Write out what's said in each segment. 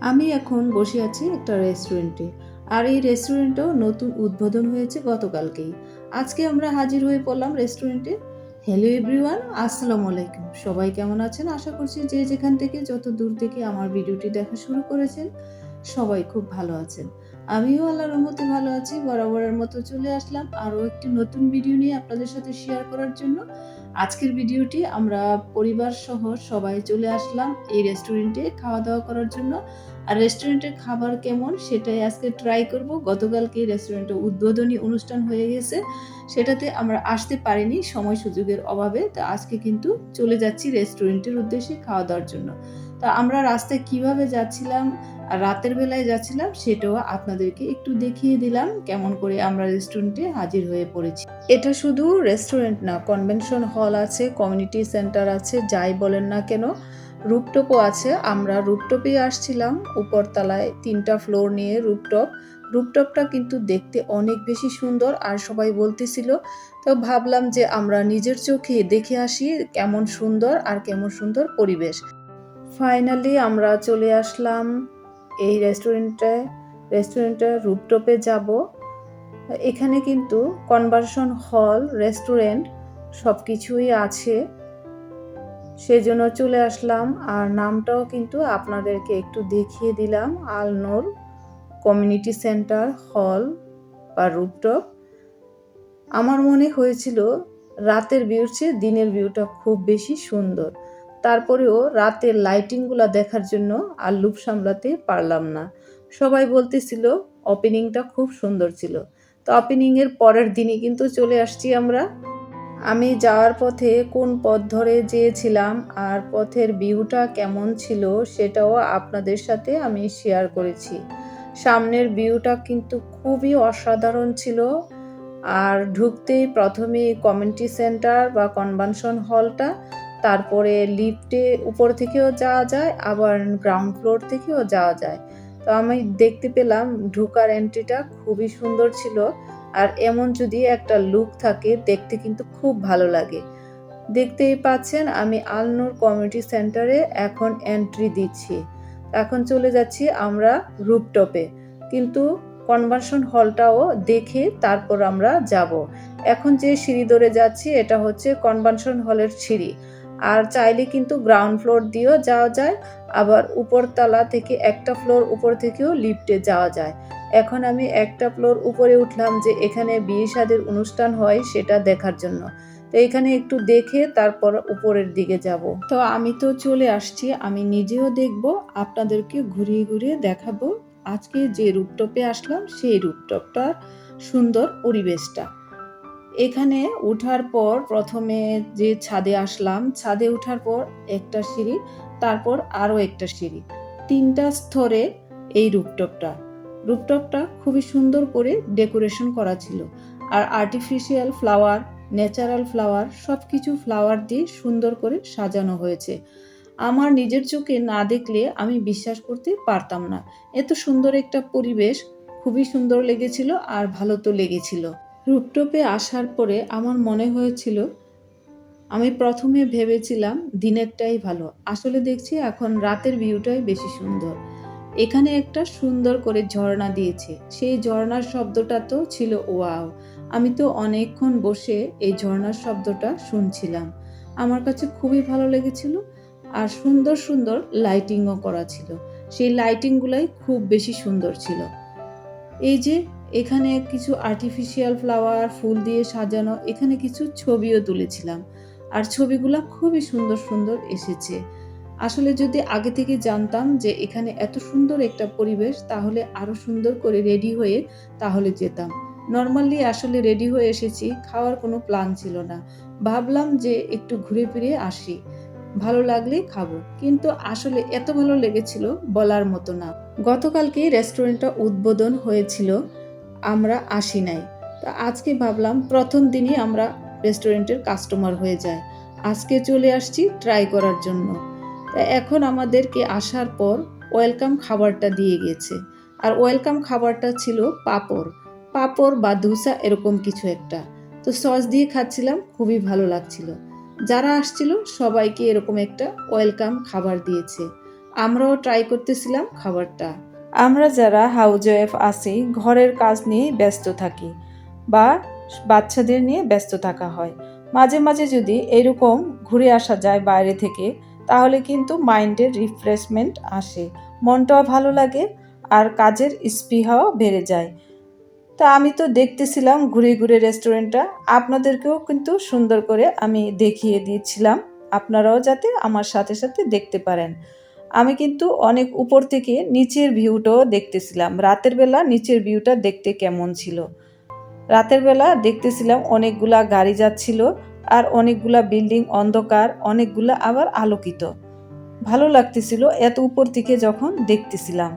আমি এখন বসে আছি একটা রেস্টুরেন্টে আর এই রেস্টুরেন্টও নতুন উদ্বোধন হয়েছে গতকালকেই। আজকে আমরা হাজির হয়ে পড়লাম রেস্টুরেন্টে হ্যালো এভরিওয়ান আসসালামু আলাইকুম। সবাই কেমন আছেন? আশা করছি যে যেখান থেকে যত দূর থেকে আমার ভিডিওটি দেখা শুরু করেছেন, সবাই খুব ভালো আছেন। আমিও আল্লাহর রহমতে ভালো আছি। বরাবরের মতো চলে আসলাম আরও একটি নতুন ভিডিও নিয়ে আপনাদের সাথে শেয়ার করার জন্য। আজকের ভিডিওটি আমরা পরিবার সহ সবাই চলে আসলাম এই রেস্টুরেন্টে খাওয়া দাওয়া করার জন্য। আর রেস্টুরেন্টের খাবার কেমন সেটাই আজকে ট্রাই করব। গতকালকে রেস্টুরেন্টে উদ্বোধনী অনুষ্ঠান হয়ে গেছে। সেটাতে আমরা আসতে পারিনি সময় সুযোগের অভাবে। তো আজকে কিন্তু চলে যাচ্ছি রেস্টুরেন্টের উদ্দেশ্যে খাওয়া দাওয়ার জন্য। তো আমরা রাস্তায় কীভাবে যাচ্ছিলাম আর রাতের বেলায় যাচ্ছিলাম সেটাও আপনাদেরকে একটু দেখিয়ে দিলাম কেমন করে আমরা রেস্টুরেন্টে হাজির হয়ে পড়েছি। এটা শুধু রেস্টুরেন্ট না কনভেনশন হল আছে কমিউনিটি সেন্টার আছে, যাই বলেন না কেন রুপটপও আছে। আমরা রুপটপে আসছিলাম, উপরতলায় তিনটা ফ্লোর নিয়ে রুপটপ রুপটপটা কিন্তু দেখতে অনেক বেশি সুন্দর আর সবাই বলতেছিল, তো ভাবলাম যে আমরা নিজের চোখে দেখে আসি কেমন সুন্দর আর কেমন সুন্দর পরিবেশ। ফাইনালি আমরা চলে আসলাম এই রেস্টুরেন্টে রেস্টুরেন্টে রুপটপে যাব। এখানে কিন্তু কনভার্সন হল রেস্টুরেন্ট সব কিছুই আছে। সেজন্য চলে আসলাম। আর নামটাও কিন্তু আপনাদেরকে একটু দেখিয়ে দিলাম। আলনোর কমিউনিটি সেন্টার হল বা রুপটপ আমার মনে হয়েছিল রাতের ভিউর চেয়ে দিনের ভিউটা খুব বেশি সুন্দর। তারপরেও রাতের লাইটিংগুলো দেখার জন্য আর লুপ সামলাতে পারলাম না। সবাই বলতেছিল ওপেনিংটা খুব সুন্দর ছিল। তো ওপেনিংয়ের পরের দিনই কিন্তু চলে আসছি আমরা। আমি যাওয়ার পথে কোন পথ ধরে যেয়েছিলাম আর পথের ভিউটা কেমন ছিল সেটাও আপনাদের সাথে আমি শেয়ার করেছি। সামনের ভিউটা কিন্তু খুবই অসাধারণ ছিল। আর ঢুকতেই প্রথমে কমিউনিটি সেন্টার বা কনভেনশন হলটা তারপরে লিফটে উপর থেকেও যাওয়া যায়, আবার গ্রাউন্ড ফ্লোর থেকেও যাওয়া যায়। তো আমি দেখতে পেলাম ঢুকার এন্ট্রিটা খুবই সুন্দর ছিল, আর এমন যদি একটা লুক থাকে, দেখতে কিন্তু খুব ভালো লাগে। দেখতেই পাচ্ছেন আমি আলনুর কমিউনিটি সেন্টারে এখন এন্ট্রি দিচ্ছি। এখন চলে যাচ্ছি আমরা রুপটপে কিন্তু কনভার্সন হলটাও দেখে তারপর আমরা যাব। এখন যে সিঁড়ি ধরে যাচ্ছি, এটা হচ্ছে কনভার্সন হলের সিঁড়ি। আর চাইলে কিন্তু গ্রাউন্ড ফ্লোর দিয়েও যাওয়া যায়, আবার উপরতলা থেকে একটা ফ্লোর উপর থেকেও লিফটে যাওয়া যায়। এখন আমি একটা ফ্লোর উপরে উঠলাম যে এখানে বিয়ে শাদের অনুষ্ঠান হয় সেটা দেখার জন্য। তো এখানে একটু দেখে তারপর উপরের দিকে যাব। তো আমি তো চলে আসছি, আমি নিজেও দেখব, আপনাদেরকে ঘুরিয়ে ঘুরিয়ে দেখাবো। আজকে যে রূপটপে আসলাম সেই রূপটপটার সুন্দর পরিবেশটা। এখানে উঠার পর প্রথমে যে ছাদে আসলাম, ছাদে উঠার পর একটা সিঁড়ি, তারপর আরও একটা সিঁড়ি। তিনটা স্তরে এই রূপটপটা রূপটপটা খুবই সুন্দর করে ডেকোরেশন করা ছিল। আর আর্টিফিশিয়াল ফ্লাওয়ার, ন্যাচারাল ফ্লাওয়ার সব কিছু ফ্লাওয়ার দিয়ে সুন্দর করে সাজানো হয়েছে। আমার নিজের চোখে না দেখলে আমি বিশ্বাস করতে পারতাম না। এত সুন্দর একটা পরিবেশ, খুবই সুন্দর লেগেছিল আর ভালো তো লেগেছিল। রুপটপে আসার পরে আমার মনে হয়েছিল, আমি প্রথমে ভেবেছিলাম দিনেরটাই ভালো। আসলে দেখছি এখন রাতের ভিউটাই বেশি সুন্দর। এখানে একটা সুন্দর করে ঝর্ণা দিয়েছে। সেই ঝর্ণার শব্দটা তো ছিল ওয়াও। আমি তো অনেকক্ষণ বসে এই ঝর্ণার শব্দটা শুনছিলাম। আমার কাছে খুবই ভালো লেগেছিল আর সুন্দর সুন্দর লাইটিংও করা ছিল। সেই লাইটিংগুলাই খুব বেশি সুন্দর ছিল। এই যে এখানে কিছু আর্টিফিশিয়াল ফ্লাওয়ার ফুল দিয়ে সাজানো, এখানে কিছু ছবিও তুলেছিলাম। আর ছবিগুলো খুবই সুন্দর সুন্দর এসেছে। আসলে যদি আগে থেকে জানতাম যে এখানে এত সুন্দর একটা পরিবেশ, তাহলে আরও সুন্দর করে রেডি হয়ে তাহলে যেতাম। নর্মালি আসলে রেডি হয়ে এসেছি, খাওয়ার কোনো প্ল্যান ছিল না। ভাবলাম যে একটু ঘুরে ফিরে আসি। ভালো লাগলে খাব। কিন্তু আসলে এত ভালো লেগেছিল বলার মতো না। গতকালকে রেস্টুরেন্টটা উদ্বোধন হয়েছিল। আমরা আসি নাই। তো আজকে ভাবলাম প্রথম দিনই আমরা রেস্টুরেন্টের কাস্টমার হয়ে যায় আজকে চলে আসছি ট্রাই করার জন্য। তা এখন আমাদেরকে আসার পর ওয়েলকাম খাবারটা দিয়ে গেছে। আর ওয়েলকাম খাবারটা ছিল পাপড়। পাপড় বা ধুসা এরকম কিছু একটা। তো সস দিয়ে খাচ্ছিলাম, খুবই ভালো লাগছিল। যারা আসছিল, সবাইকে এরকম একটা ওয়েলকাম খাবার দিয়েছে। আমরাও ট্রাই করতেছিলাম খাবারটা। আমরা যারা হাউজ ওয়াইফ আছি, ঘরের কাজ নিয়ে ব্যস্ত থাকি বা বাচ্চাদের নিয়ে ব্যস্ত থাকা হয়। মাঝে মাঝে যদি এরকম ঘুরে আসা যায় বাইরে থেকে, তাহলে কিন্তু মাইন্ডের রিফ্রেশমেন্ট আসে। মনটাও ভালো লাগে আর কাজের স্পৃহাও বেড়ে যায়। তা আমি তো দেখতেছিলাম ঘুরে ঘুরে রেস্টুরেন্টটা আপনাদেরকেও কিন্তু সুন্দর করে আমি দেখিয়ে দিয়েছিলাম। আপনারাও যাতে আমার সাথে সাথে দেখতে পারেন। আমি কিন্তু অনেক উপর থেকে নিচের ভিউটাও দেখতেছিলাম। রাতের বেলা নিচের ভিউটা দেখতে কেমন ছিল? রাতের বেলা দেখতেছিলাম অনেকগুলা গাড়ি যাচ্ছিল আর অনেকগুলা বিল্ডিং অন্ধকার, অনেকগুলা আবার আলোকিত। ভালো লাগতেছিল এত উপর থেকে যখন দেখতেছিলাম।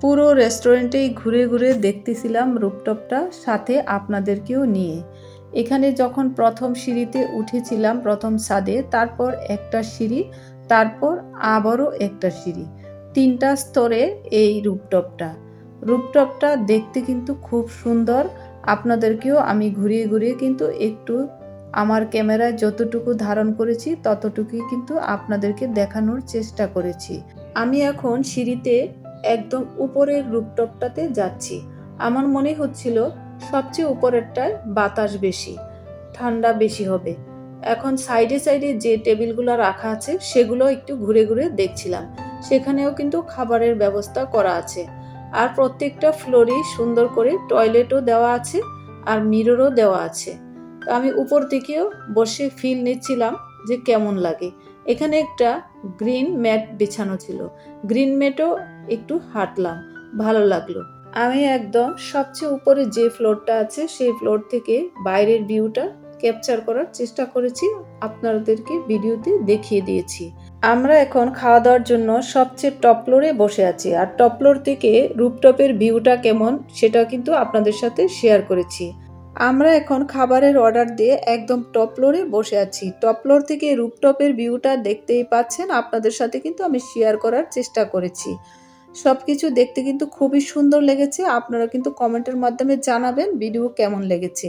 পুরো রেস্টুরেন্টেই ঘুরে ঘুরে দেখতেছিলাম রুপটপটা সাথে আপনাদেরকেও নিয়ে। এখানে যখন প্রথম সিঁড়িতে উঠেছিলাম, প্রথম ছাদে, তারপর একটা সিঁড়ি তারপর আবারও একটা সিঁড়ি। তিনটা স্তরে এই রুপটপটা। রুপটপটা দেখতে কিন্তু খুব সুন্দর। আপনাদেরকেও আমি ঘুরিয়ে ঘুরিয়ে কিন্তু একটু আমার ক্যামেরায় যতটুকু ধারণ করেছি, ততটুকুই কিন্তু আপনাদেরকে দেখানোর চেষ্টা করেছি। আমি এখন সিঁড়িতে একদম উপরের রুপটপটাতে যাচ্ছি। আমার মনে হচ্ছিল সবচেয়ে উপরেরটায় বাতাস বেশি, ঠান্ডা বেশি হবে। এখন সাইডে সাইডে যে টেবিলগুলো রাখা আছে, সেগুলো একটু ঘুরে ঘুরে দেখছিলাম। সেখানেও কিন্তু খাবারের ব্যবস্থা করা আছে। আর প্রত্যেকটা ফ্লোরেই সুন্দর করে টয়লেটও দেওয়া আছে আর মিররও দেওয়া আছে। তো আমি উপর থেকেও বসে ফিল নিচ্ছিলাম যে কেমন লাগে। এখানে একটা গ্রিন ম্যাট বিছানো ছিল। গ্রিন ম্যাটও একটু হাঁটলাম, ভালো লাগল। আমি একদম সবচেয়ে উপরে যে ফ্লোরটা আছে, সেই ফ্লোর থেকে বাইরের ভিউটা ক্যাপচার করার চেষ্টা করেছি, আপনাদেরকে ভিডিওতে দেখিয়ে দিয়েছি। আমরা এখন খাওয়া দাওয়ার জন্য সবচেয়ে টপ ফ্লোরে বসে আছি। আর টপ ফ্লোর থেকে রুপটপের ভিউটা কেমন, সেটা কিন্তু আপনাদের সাথে শেয়ার করেছি। আমরা এখন খাবারের অর্ডার দিয়ে একদম টপ ফ্লোরে বসে আছি। টপ ফ্লোর থেকে রুপটপের ভিউটা দেখতেই পাচ্ছেন, আপনাদের সাথে কিন্তু আমি শেয়ার করার চেষ্টা করেছি। সব কিছু দেখতে কিন্তু খুবই সুন্দর লেগেছে, আপনারা কিন্তু কমেন্টের মাধ্যমে জানাবেন ভিডিও কেমন লেগেছে।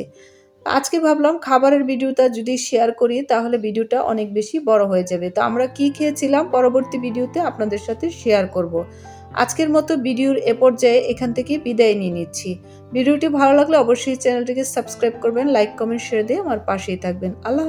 আজকে ভাবলাম খাবারের ভিডিওটা যদি শেয়ার করি, তাহলে ভিডিওটা অনেক বেশি বড় হয়ে যাবে। তো আমরা কি খেয়েছিলাম? পরবর্তী ভিডিওতে আপনাদের সাথে শেয়ার করব। আজকের মতো ভিডিওর এ পর্যায়ে এখান থেকে বিদায় নিয়ে নিচ্ছি। ভিডিওটি ভালো লাগলে অবশ্যই চ্যানেলটিকে সাবস্ক্রাইব করবেন লাইক কমেন্ট শেয়ার দিয়ে আমার পাশেই থাকবেন। আল্লাহ